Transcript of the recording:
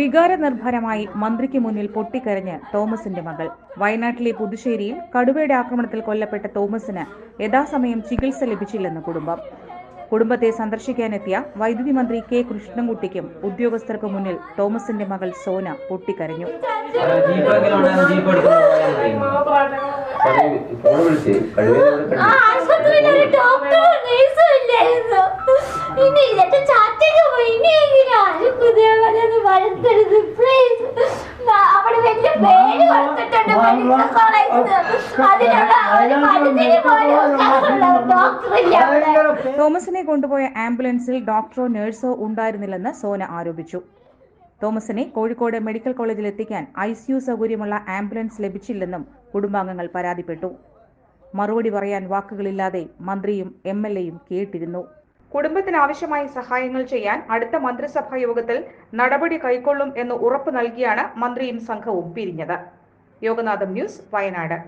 വികാരനിർഭരമായി മന്ത്രിക്ക് മുന്നിൽ പൊട്ടിക്കരഞ്ഞ് തോമസിന്റെ മകൾ. വയനാട്ടിലെ പുതുശ്ശേരിയിൽ കടുവയുടെ ആക്രമണത്തിൽ കൊല്ലപ്പെട്ട തോമസിന് യഥാസമയം ചികിത്സ ലഭിച്ചില്ലെന്ന് കുടുംബം. കുടുംബത്തെ സന്ദർശിക്കാനെത്തിയ വൈദ്യുതി മന്ത്രി കെ കൃഷ്ണൻകുട്ടിക്കും ഉദ്യോഗസ്ഥർക്ക് മുന്നിൽ തോമസിന്റെ മകൾ സോന പൊട്ടിക്കരഞ്ഞു. ജീപ്പെങ്കിലും പുതിയവരെ വളർത്തരുത് പ്ലീസ് അവിടെ വലിയ പേര് കൊടുത്തിട്ടുണ്ട് മെഡിക്കൽ കോളേജിൽ അതിനുള്ള ഒരു മരുന്നിന് പോലും ഡോക്ടർ ഇല്ല തോമസിനെ കൊണ്ടുപോയ ആംബുലൻസിൽ ഡോക്ടറോ നഴ്സോ ഉണ്ടായിരുന്നില്ലെന്ന് സോന ആരോപിച്ചു. തോമസിനെ കോഴിക്കോട് മെഡിക്കൽ കോളേജിൽ എത്തിക്കാൻ ഐ സിയു സൗകര്യമുള്ള ആംബുലൻസ് ലഭിച്ചില്ലെന്നും കുടുംബാംഗങ്ങൾ പരാതിപ്പെട്ടു. മറുപടി പറയാൻ വാക്കുകളില്ലാതെ മന്ത്രിയും എം എൽ എയും കേട്ടിരുന്നു. കുടുംബത്തിന് ആവശ്യമായ സഹായങ്ങൾ ചെയ്യാൻ അടുത്ത മന്ത്രിസഭാ യോഗത്തിൽ നടപടി കൈക്കൊള്ളും എന്ന് ഉറപ്പ് നൽകിയാണ് മന്ത്രിയും സംഘവും പിരിഞ്ഞത്. യോഗനാഥം ന്യൂസ് വയനാട്.